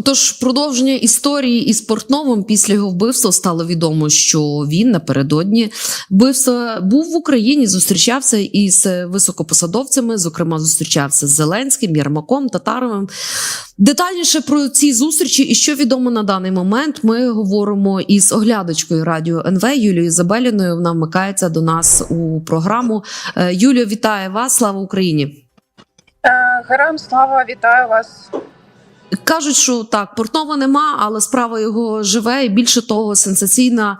Отож, продовження історії із Портновим після його вбивства стало відомо, що він напередодні вбивства був в Україні, зустрічався із високопосадовцями, зокрема, зустрічався з Зеленським, Єрмаком, Татаровим. Детальніше про ці зустрічі і що відомо на даний момент. Ми говоримо із оглядачкою радіо НВ Юлією Забеліною. Вона вмикається до нас у програму. Е, Юлія, вітаю вас! Слава Україні! Е, Героям слава, вітаю вас. Кажуть, що так, Портнова нема, але справа його живе. І більше того, сенсаційна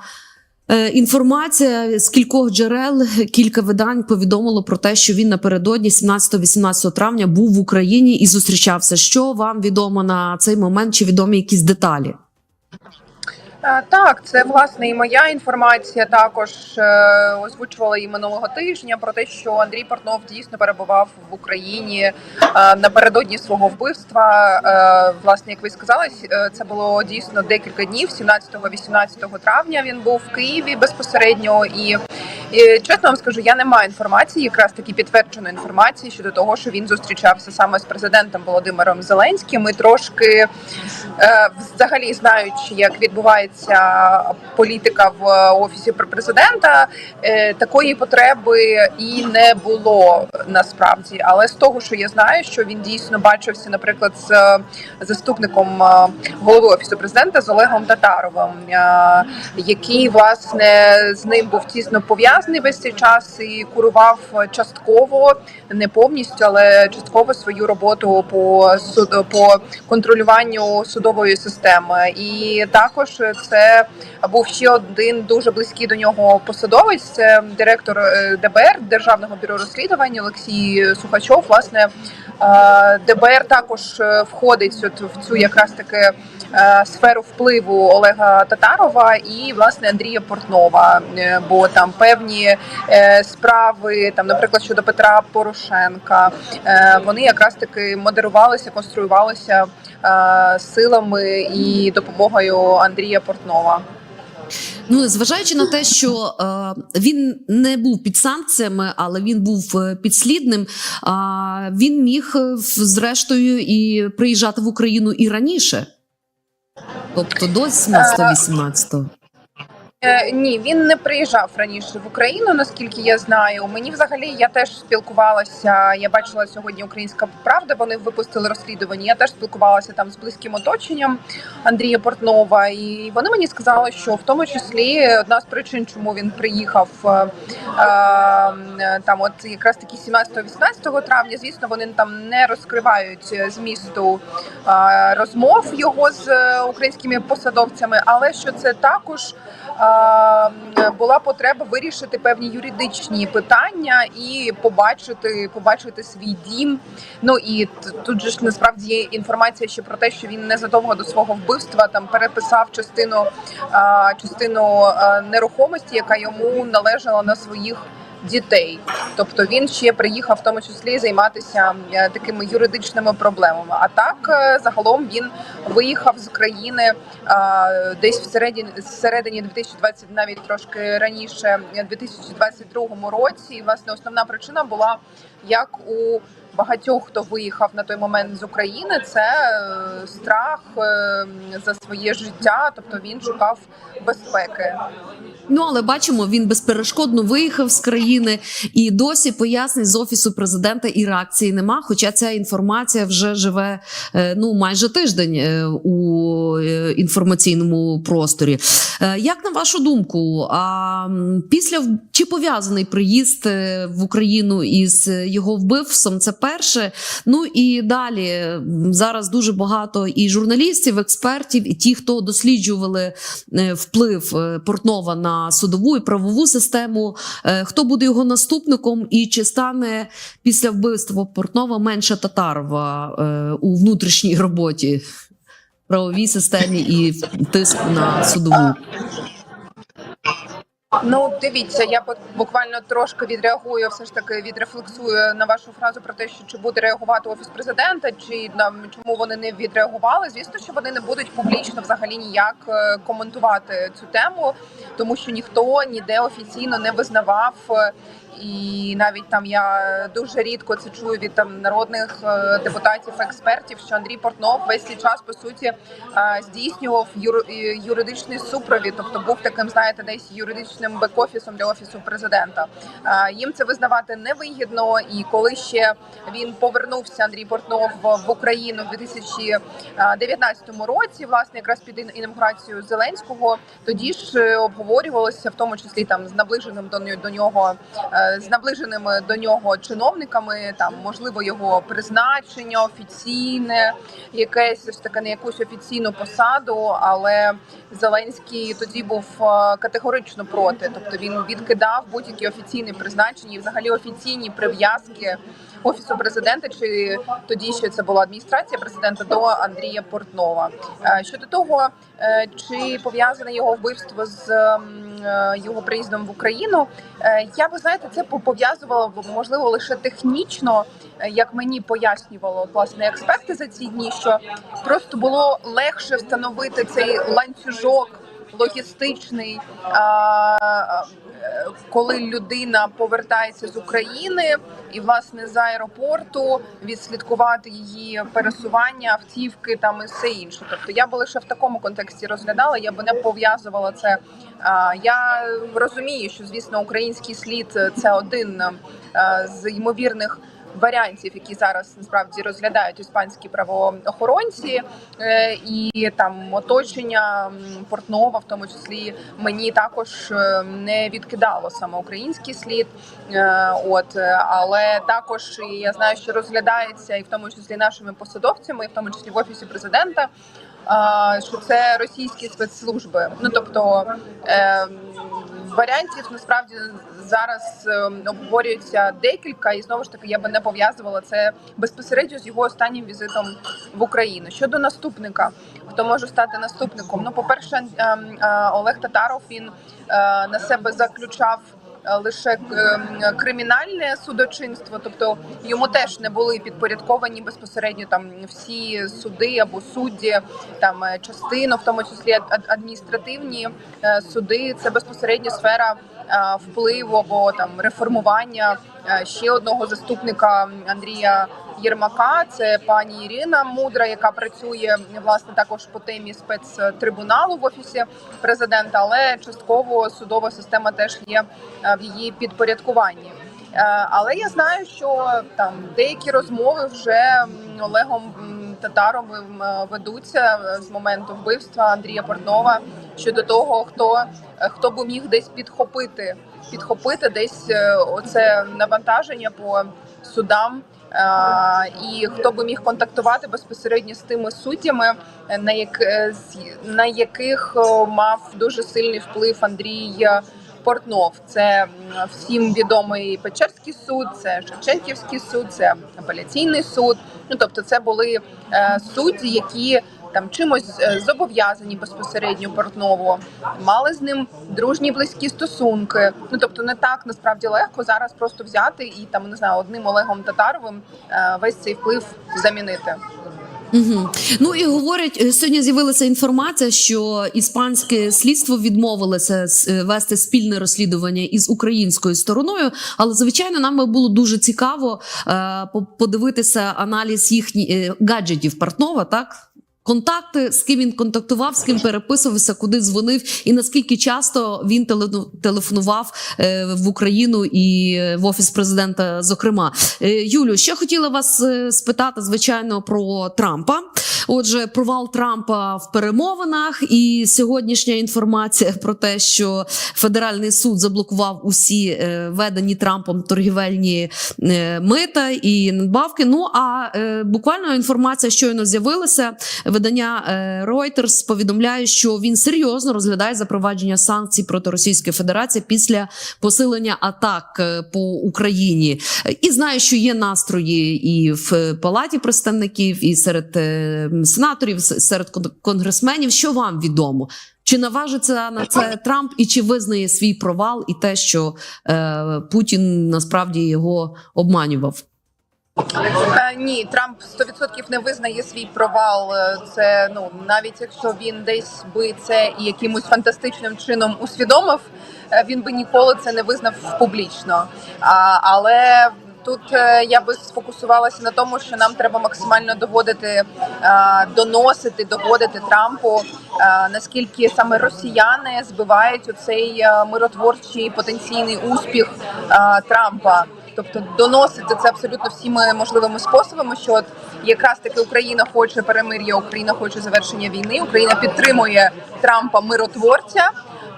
е, інформація з кількох джерел, кілька видань повідомило про те, що він напередодні, 17-18 травня, був в Україні і зустрічався. Що вам відомо на цей момент? Чи відомі якісь деталі? Е, Так, це власне і моя інформація. Також е, озвучувала і минулого тижня про те, що Андрій Портнов дійсно перебував в Україні е, напередодні свого вбивства. Власне, як ви сказали, це було дійсно декілька днів. 17-18 травня він був в Києві безпосередньо. І, і чесно вам скажу, я не маю інформації, якраз таки підтвердженої інформації щодо того, що він зустрічався саме з президентом Володимиром Зеленським. І трошки е, взагалі знаючи, як відбувається політика в офісі президента, е, такої потреби і не було насправді. Але з того, що я знаю, що він дійсно бачився, наприклад, з е, заступником голови офісу президента з Олегом Татаровим, який власне з ним був тісно пов'язаний весь цей час і курував частково, не повністю, але частково свою роботу по суд по контролюванню судової системи. І також це був ще один дуже близький до нього посадовець. Це директор е, ДБР Державного бюро розслідувань Олексій Сухачов. Власне е, ДБР також е, входить от в цю якраз таки е, сферу впливу Олега Татарова і власне Андрія Портнова. Е, Бо там певні е, справи, там, наприклад, щодо Петра Порошенка, е, вони якраз таки модерувалися, конструювалися е, силами і допомогою Андрія Портнова. Ну, зважаючи на те, що е, він не був під санкціями, але він був е, підслідним. А він міг е, зрештою і приїжджати в Україну і раніше, тобто до 17-18. Е, ні, він не приїжджав раніше в Україну, наскільки я знаю. Мені взагалі я теж спілкувалася. Я бачила сьогодні Українська Правда. Вони випустили розслідування. Я теж спілкувалася там з близьким оточенням Андрія Портнова, і вони мені сказали, що в тому числі одна з причин, чому він приїхав е, е, там, от якраз таки 17-18 травня. Звісно, вони там не розкривають змісту е, розмов його з е, українськими посадовцями, але що це також була потреба вирішити певні юридичні питання і побачити, побачити свій дім. Ну і тут же ж насправді є інформація ще про те, що він незадовго до свого вбивства там переписав частину частину нерухомості, яка йому належала на своїх. Дітей, тобто він ще приїхав в тому числі займатися е, такими юридичними проблемами. А так е, загалом він виїхав з країни а, десь всередині всередині 2020, навіть трошки раніше, е, 2022 році. І власне основна причина була як у багатьох, хто виїхав на той момент з України, це е, страх е, за своє життя, тобто він шукав безпеки. Ну але бачимо, він безперешкодно виїхав з країни і досі пояснень з офісу президента і реакції нема. Хоча ця інформація вже живе е, ну майже тиждень е, у е, інформаційному просторі. Як на вашу думку, а після чи пов'язаний приїзд в Україну із його вбивством? Це перше. Ну і далі зараз дуже багато і журналістів, експертів, і ті, хто досліджували вплив Портнова на судову і правову систему. Е, Хто буде його наступником, і чи стане після вбивства Портнова менше татарва е, у внутрішній роботі, правовій системі і тиску на судову? Ну, дивіться, я бу- буквально трошки відреагую, все ж таки відрефлексую на вашу фразу про те, що чи буде реагувати офіс президента, чи нам чому вони не відреагували. Звісно, що вони не будуть публічно взагалі ніяк е, коментувати цю тему, тому що ніхто ніде офіційно не визнавав е, І навіть там я дуже рідко це чую від там народних е, депутатів, експертів, що Андрій Портнов весь цей час по суті е, здійснював юр- е, юридичний супровід, тобто був таким, знаєте, десь юридичним бек-офісом для офісу президента. Їм це визнавати невигідно. І коли ще він повернувся, Андрій Портнов в Україну в 2019 році, власне, якраз під ін- інавгурацію Зеленського, тоді ж обговорювалося в тому числі там з наближеним до нього- з наближеними до нього чиновниками, там можливо його призначення офіційне, якесь таки на якусь офіційну посаду, але Зеленський тоді був е, категорично проти, тобто він відкидав будь-які офіційні призначення, і взагалі офіційні прив'язки офісу президента, чи тоді ще це була адміністрація президента до Андрія Портнова. Е, Щодо того, е, чи пов'язане його вбивство з його приїздом в Україну, е, я би знаєте, це пов'язувала можливо лише технічно, е, як мені пояснювало власне експерти за ці дні, що просто було легше встановити цей ланцюжок логістичний. Коли людина повертається з України і власне з аеропорту відслідкувати її пересування, автівки там і все інше. Тобто я би лише в такому контексті розглядала, я би не пов'язувала це. Я розумію, що звісно український слід це один з ймовірних. Варіантів, які зараз насправді розглядають іспанські правоохоронці, е, і там оточення Портнова, в тому числі мені також е, не відкидало саме український слід. Е, От але також я знаю, що розглядається і в тому числі нашими посадовцями, і в тому числі в офісі президента. Що це російські спецслужби? Ну тобто варіантів насправді зараз е, обговорюється декілька, і знову ж таки я би не пов'язувала це безпосередньо з його останнім візитом в Україну. Щодо наступника, хто може стати наступником? Ну, по перше, Олег Татаров він е, на себе заключав. Е, Лише кримінальне судочинство, тобто йому теж не були підпорядковані безпосередньо там всі суди або судді, там е, частину, в тому числі ад- адміністративні е, суди. Це безпосередньо сфера впливу або там реформування ще одного заступника Андрія Єрмака. Це пані Ірина Мудра, яка працює власне також по темі спецтрибуналу в офісі президента, але частково судова система теж є е, в її підпорядкуванні. Е, Але я знаю, що там деякі розмови вже Олегом Татаровим е, ведуться з моменту вбивства Андрія Портнова щодо того, хто хто би міг десь підхопити, підхопити десь оце навантаження по судам. І хто би міг контактувати безпосередньо з тими суддями, е, на як е, на яких мав дуже сильний вплив Андрій е, Портнов. Це всім відомий Печерський суд, це Шевченківський суд, це апеляційний суд. Ну тобто, це були судді, які там чимось е, зобов'язані безпосередньо Портнову, мали з ним дружні близькі стосунки. Ну тобто, не так насправді легко зараз просто взяти і там не знаю одним Олегом Татаровим е, весь цей вплив замінити. Угу. Ну і говорять, е, сьогодні з'явилася інформація, що іспанське слідство відмовилося вести спільне розслідування із українською стороною. Але звичайно, нам було дуже цікаво е, по- подивитися аналіз їхніх гаджетів Портнова, так. Контакти, з ким він контактував, з ким переписувався, куди дзвонив, і наскільки часто він теле- телефонував е, в Україну і е, в офіс президента. Зокрема, Е, Юлю, ще хотіла вас спитати, звичайно, про Трампа. Отже, провал Трампа в перемовинах, і сьогоднішня інформація про те, що федеральний суд заблокував усі е, введені Трампом торгівельні е, мита і надбавки. Ну а е, буквально інформація щойно з'явилася. Видання Reuters повідомляє, що він серйозно розглядає запровадження санкцій проти Російської Федерації після посилення атак по Україні. І знаю, що є настрої і в палаті представників, і серед сенаторів, серед конгресменів. Що вам відомо? Чи наважиться на це Трамп, і чи визнає свій провал і те, що е, Путін насправді його обманював? Е, Ні, Трамп 100% не визнає свій провал. Е, Це ну навіть якщо він десь би це і якимось фантастичним чином усвідомив, е, він би ніколи це не визнав публічно. А, але тут е, я би сфокусувалася на тому, що нам треба максимально доводити, е, доносити, доводити Трампу, е, наскільки саме росіяни збивають оцей миротворчий потенційний успіх Трампа. Тобто доносити це абсолютно всіми можливими способами, що от якраз таки Україна хоче перемир'я, Україна хоче завершення війни, Україна підтримує Трампа миротворця.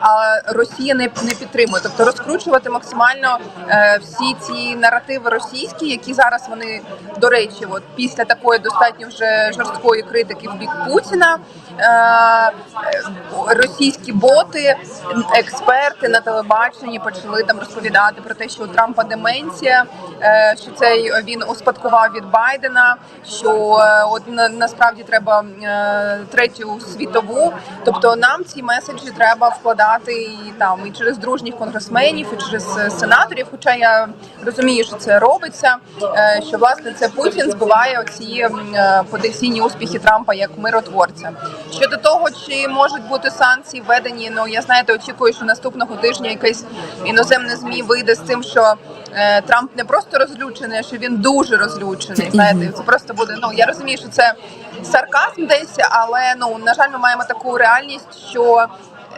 А Росія не, не підтримує, тобто розкручувати максимально е, всі ці наративи російські, які зараз вони до речі, от після такої достатньо вже жорсткої критики в бік Путіна, е, е, російські боти, експерти на телебаченні почали там розповідати про те, що у Трампа деменція, е, що це він успадкував від Байдена. Що е, от насправді треба е, третю світову. Тобто нам ці меседжі треба вкладати і там і через дружніх конгресменів, і через е, сенаторів. Хоча я розумію, що це робиться. е, Що власне це Путін збиває оці е, потенційні успіхи Трампа як миротворця. Щодо того, чи можуть бути санкції введені, ну я знаєте, очікую, що наступного тижня якесь іноземне змі вийде з тим, що е, Трамп не просто розлючений, а що він дуже розлючений. Знаєте, це просто буде. Ну я розумію, що це сарказм десь, але ну на жаль, ми маємо таку реальність, що.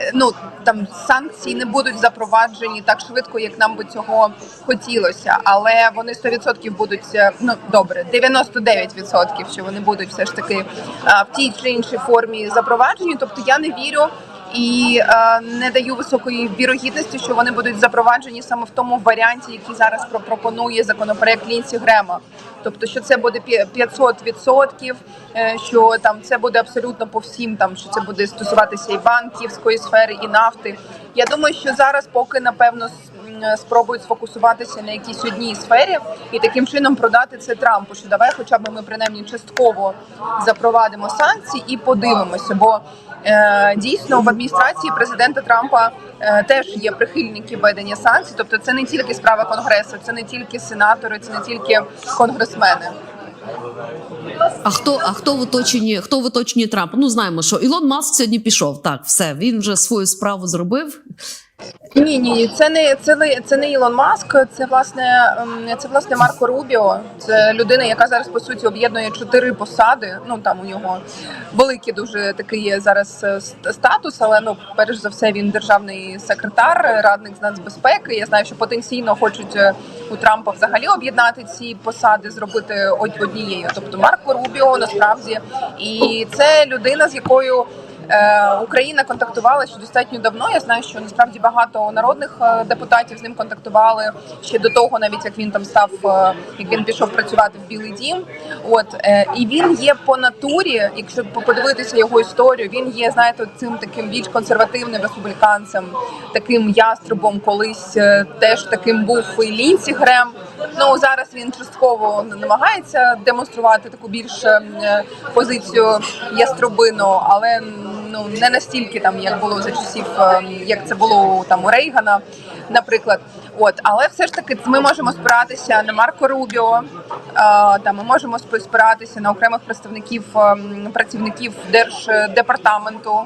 е, Ну там санкції не будуть запроваджені так швидко, як нам би цього хотілося, але вони 100% будуть е, ну добре, 99% що вони будуть все ж таки в тій чи іншій формі запроваджені. Тобто я не вірю і е, не даю високої вірогідності, що вони будуть запроваджені саме в тому варіанті, який зараз про- пропонує законопроект Лінсі Грема. Тобто, що це буде пі- 500%, е, що там це буде абсолютно по всім, там що це буде стосуватися і банківської сфери, і нафти. Я думаю, що зараз поки напевно спробують сфокусуватися на якійсь одній сфері і таким чином продати це Трампу. Що давай, хоча б ми принаймні частково запровадимо санкції і подивимося, бо е, дійсно в адміністрації президента Трампа е, теж є прихильники введення санкцій. Тобто, це не тільки справа конгресу, це не тільки сенатори, це не тільки конгресмени. А хто, а хто в оточенні, хто в оточенні Трампа? Ну знаємо, що Ілон Маск сьогодні пішов. Так, все, він вже свою справу зробив. Ні, ні, це не це не це не Ілон Маск. Це власне ем, це власне Марко Рубіо. Це людина, яка зараз по суті об'єднує чотири посади. Ну там у нього великий дуже такий є зараз е, статус, але ну перш за все він державний секретар, радник з нацбезпеки. Я знаю, що потенційно хочуть е, у Трампа взагалі об'єднати ці посади, зробити однією. Тобто Марко Рубіо насправді, і це людина, з якою. Е, Україна контактувала ще достатньо давно. Я знаю, що насправді багато народних е, депутатів з ним контактували ще до того, навіть як він там став, е, як він пішов працювати в Білий Дім. От і він є по натурі, якщо подивитися його історію, він є, знаєте, цим таким більш консервативним республіканцем, таким яструбом, колись теж таким був і Лінсі Грем. Ну зараз він частково намагається демонструвати таку більш позицію яструбину, але ну не настільки там, як було за часів, е, як це було там у Рейгана, наприклад. От, але все ж таки ми можемо спиратися на Марко Рубіо, та ми можемо спиратися на окремих представників ем, працівників держдепартаменту,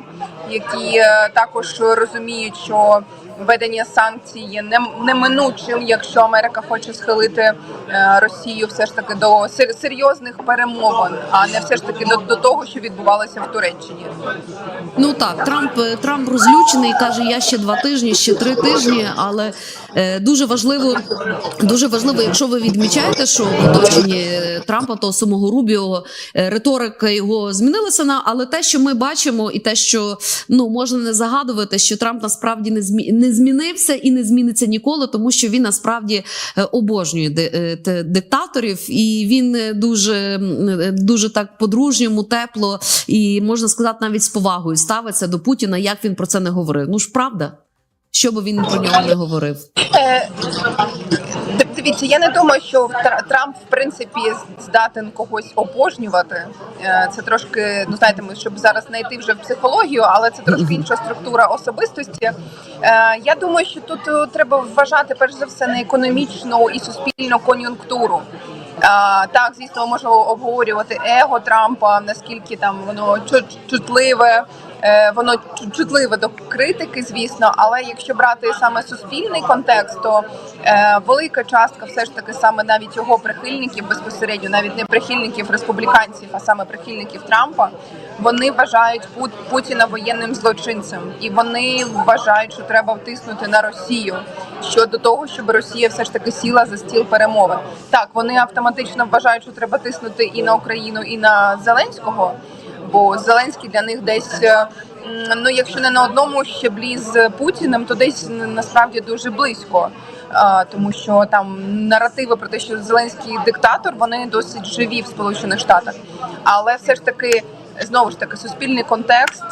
які е, також розуміють, що введення санкцій є нем- неминучим, якщо Америка хоче схилити е, Росію все ж таки до серйозних перемовин, а не все ж таки до, до того, що відбувалося в Туреччині. Ну так, Трамп е, Трамп розлючений, каже, я ще два тижні, ще три тижні. Але е, дуже важливо, дуже важливо, якщо ви відмічаєте, що в оточенні Трампа, того самого Рубіо, е, риторика його змінилася на, але те, що ми бачимо, і те, що ну можна не загадувати, що Трамп насправді не змі не змінився і не зміниться ніколи, тому що він насправді е, обожнює е, диктаторів, і він е, дуже, дуже так по-дружньому, тепло і можна сказати, навіть з повагою ставиться до Путіна, як він про це не говорив. Ну ж правда, що би він про нього не говорив. Дивіться, я не думаю, що Тр- Трамп в принципі здатен когось обожнювати. Е, Це трошки, ну знаєте, ми щоб зараз знайти вже в психологію, але це трошки інша структура особистості. Е, Я думаю, що тут е, треба вважати перш за все на економічну і суспільну кон'юнктуру. А, так, звісно, ми обговорювати его Трампа, наскільки там воно чутливе. Е, Воно чу- чутливе до критики, звісно, але якщо брати саме суспільний контекст, то е, велика частка все ж таки саме навіть його прихильників безпосередньо, навіть не прихильників республіканців, а саме прихильників Трампа, вони вважають Пут- Путіна воєнним злочинцем, і вони вважають, що треба втиснути на Росію щодо того, щоб Росія все ж таки сіла за стіл перемовин. Так, вони автоматично вважають, що треба тиснути і на Україну, і на Зеленського, бо Зеленський для них десь. е, Ну, якщо не на одному щеблі з Путіним, то десь насправді дуже близько. Тому що там наративи про те, що Зеленський диктатор, вони досить живі в Сполучених Штатах. Але все ж таки, знову ж таки, суспільний контекст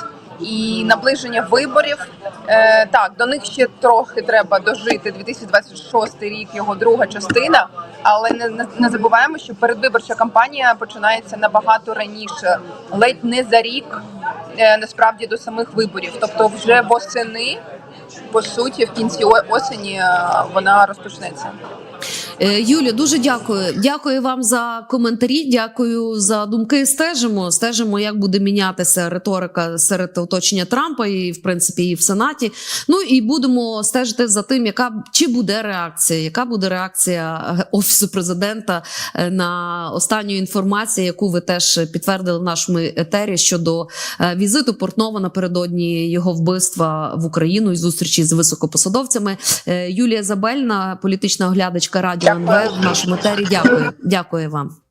і наближення виборів. Е, так, до них ще трохи треба дожити. 2026 рік, його друга частина. Але не, не, забуваємо, що передвиборча кампанія починається набагато раніше, ледь не за рік, е, насправді до самих виборів. Тобто, вже восени, по суті, в кінці осені е, вона розпочнеться. Е, Юлі, дуже дякую. Дякую вам за коментарі. Дякую за думки. Стежимо. Стежимо, як буде мінятися риторика серед оточення Трампа і, в принципі, і в Сенаті. Ну і будемо стежити за тим, яка чи буде реакція, яка буде реакція офісу президента е, на останню інформацію, яку ви теж підтвердили в нашому етері щодо е, візиту Портнова напередодні його вбивства в Україну і зустрічі з високопосадовцями. Юлія Забельна, політична оглядачка радіо Дякую. НВ в нашому етері. Дякую. Дякую вам.